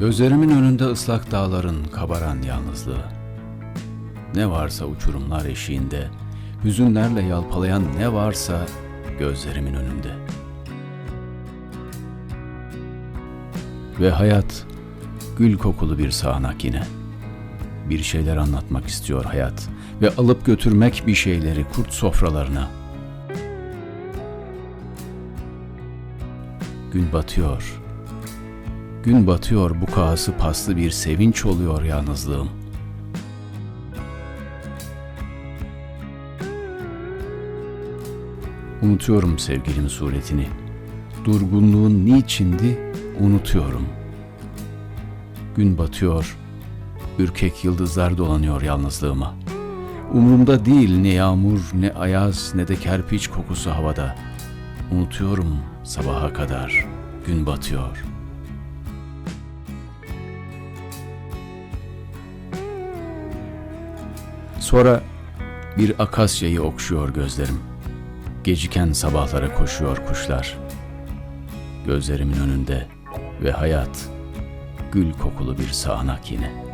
Gözlerimin önünde ıslak dağların kabaran yalnızlığı. Ne varsa uçurumlar eşiğinde, hüzünlerle yalpalayan ne varsa gözlerimin önünde. Ve hayat gül kokulu bir sağanak yine. Bir şeyler anlatmak istiyor hayat ve alıp götürmek bir şeyleri kurt sofralarına. Gün batıyor. Gün batıyor bu kağısı paslı bir sevinç oluyor yalnızlığım. Unutuyorum sevgilim suretini. Durgunluğun niçindi unutuyorum. Gün batıyor, ürkek yıldızlar dolanıyor yalnızlığıma. Umrumda değil ne yağmur, ne ayaz, ne de kerpiç kokusu havada. Unutuyorum sabaha kadar, gün batıyor. Sonra bir akasyayı okşuyor gözlerim. Geciken sabahlara koşuyor kuşlar. Gözlerimin önünde ve hayat gül kokulu bir sağanak yine.''